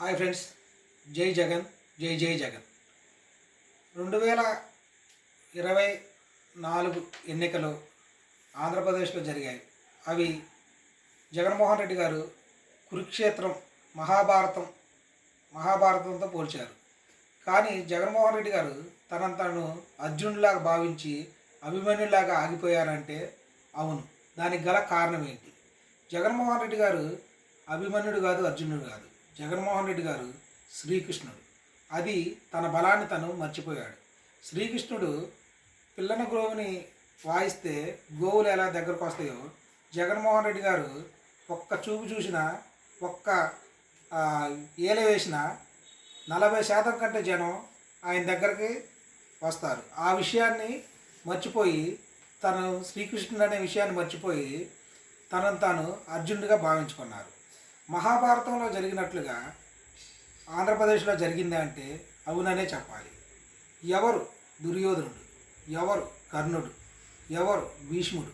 Hi friends జై జగన్ జై జై జగన్. రెండు వేల ఇరవై నాలుగు ఎన్నికలు ఆంధ్రప్రదేశ్లో జరిగాయి. అవి జగన్మోహన్ రెడ్డి గారు కురుక్షేత్రం మహాభారతం మహాభారతంతో పోల్చారు. కానీ జగన్మోహన్ రెడ్డి గారు తనను తను అర్జునులాగా భావించి అభిమన్యులాగా ఆగిపోయారంటే అవును. దానికి గల కారణం ఏంటి? జగన్మోహన్ రెడ్డి గారు అభిమన్యుడు కాదు అర్జునుడు కాదు. జగన్మోహన్ రెడ్డి గారు శ్రీకృష్ణుడు. అది తన బలాన్ని తను మర్చిపోయాడు. శ్రీకృష్ణుడు పిల్లన గోవుని వాయిస్తే గోవులు ఎలా దగ్గరకు వస్తాయో జగన్మోహన్ రెడ్డి గారు ఒక్క చూపు చూసినా ఒక్క ఏల వేసిన నలభై శాతం కంటే జనం ఆయన దగ్గరికి వస్తారు. ఆ విషయాన్ని మర్చిపోయి తను శ్రీకృష్ణుడు అనే విషయాన్ని మర్చిపోయి తనను తాను అర్జునుడిగా భావించుకున్నారు. మహాభారతంలో జరిగినట్లుగా ఆంధ్రప్రదేశ్లో జరిగిందా అంటే అవుననే చెప్పాలి. ఎవరు దుర్యోధనుడు ఎవరు కర్ణుడు ఎవరు భీష్ముడు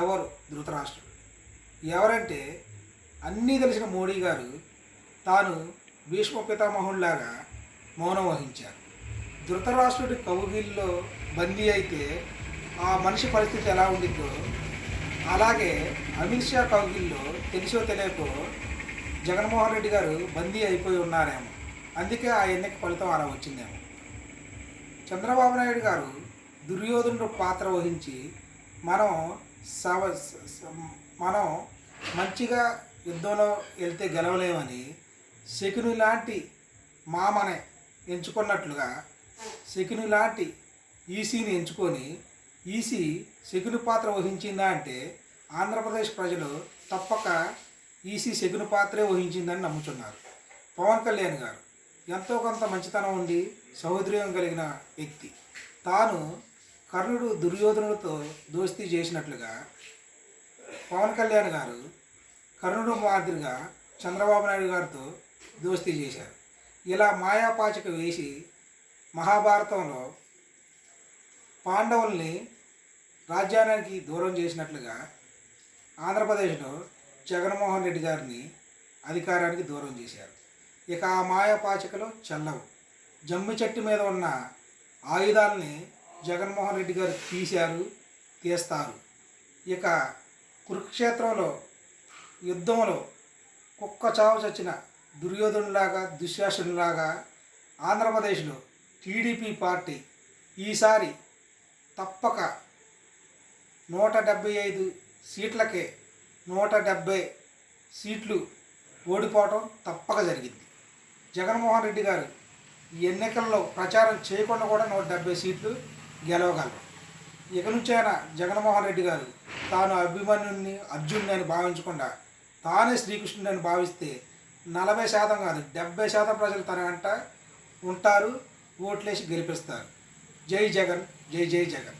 ఎవరు ధృతరాష్ట్రుడు? ఎవరంటే అన్నీ తెలిసిన మోడీ గారు తాను భీష్మ పితామహుడిలాగా మౌనం వహించారు. ధృతరాష్ట్రుడి కౌగిల్లో బందీ అయితే ఆ మనిషి పరిస్థితి ఎలా ఉండిద్దో అలాగే అమిత్ షా కౌగిల్లో తెలిసో తెలియకో జగన్మోహన్ రెడ్డి గారు బందీ అయిపోయి ఉన్నారేమో. అందుకే ఆ ఎన్నిక ఫలితం అలా వచ్చిందేమో. చంద్రబాబు నాయుడు గారు దుర్యోధనుడు పాత్ర వహించి మనం సవ స- మనం మంచిగా యుద్ధంలో వెళ్తే గెలవలేమని శకుని లాంటి మామని ఎంచుకున్నట్లుగా శకుని లాంటి ఈసీని ఎంచుకొని ఈసీ శకుని పాత్ర వహించిందా అంటే ఆంధ్రప్రదేశ్ ప్రజలు తప్పక ఈసీ శకుని పాత్రే వహించిందని నమ్ముతున్నారు పవన్ కళ్యాణ్ గారు ఎంతో కొంత మంచితనం ఉండి సౌదర్యం కలిగిన వ్యక్తి. తాను కర్ణుడు దుర్యోధనుడితో దోస్తీ చేసినట్లుగా పవన్ కళ్యాణ్ గారు కర్ణుడు మాదిరిగా చంద్రబాబు నాయుడు గారితో దోస్తీ చేశారు. ఇలా మాయాపాచిక వేసి మహాభారతంలో పాండవుల్ని రాజ్యానికి దూరం చేసినట్లుగా ఆంధ్రప్రదేశ్లో జగన్మోహన్ రెడ్డి గారిని అధికారానికి దూరం చేశారు. ఇక ఆ మాయాపాచికలు చెల్లవు. జమ్మి చెట్టు మీద ఉన్న ఆయుధాలని జగన్మోహన్ రెడ్డి గారు తీశారు తీస్తారు. ఇక కురుక్షేత్రంలో యుద్ధంలో కుక్క చావు చచ్చిన దుర్యోధనులాగా దుశ్శాసనులాగా ఆంధ్రప్రదేశ్లో టీడీపీ పార్టీ ఈసారి తప్పక నూట డెబ్భై ఐదు సీట్లకే నూట డెబ్బై సీట్లు ఓడిపోవటం తప్పక జరిగింది. జగన్మోహన్ రెడ్డి గారు ఈ ఎన్నికల్లో ప్రచారం చేయకుండా కూడా నూట డెబ్బై సీట్లు గెలవగలరు. ఇక నుంచైనా జగన్మోహన్ రెడ్డి గారు తాను అభిమన్యుని అర్జునుని అని భావించకుండా తానే శ్రీకృష్ణుడు అని భావిస్తే నలభై శాతం కాదు డెబ్బై శాతం ప్రజలు తన వెంట ఉంటారు ఓట్లేసి గెలిపిస్తారు. జై జగన్ జై జై జగన్.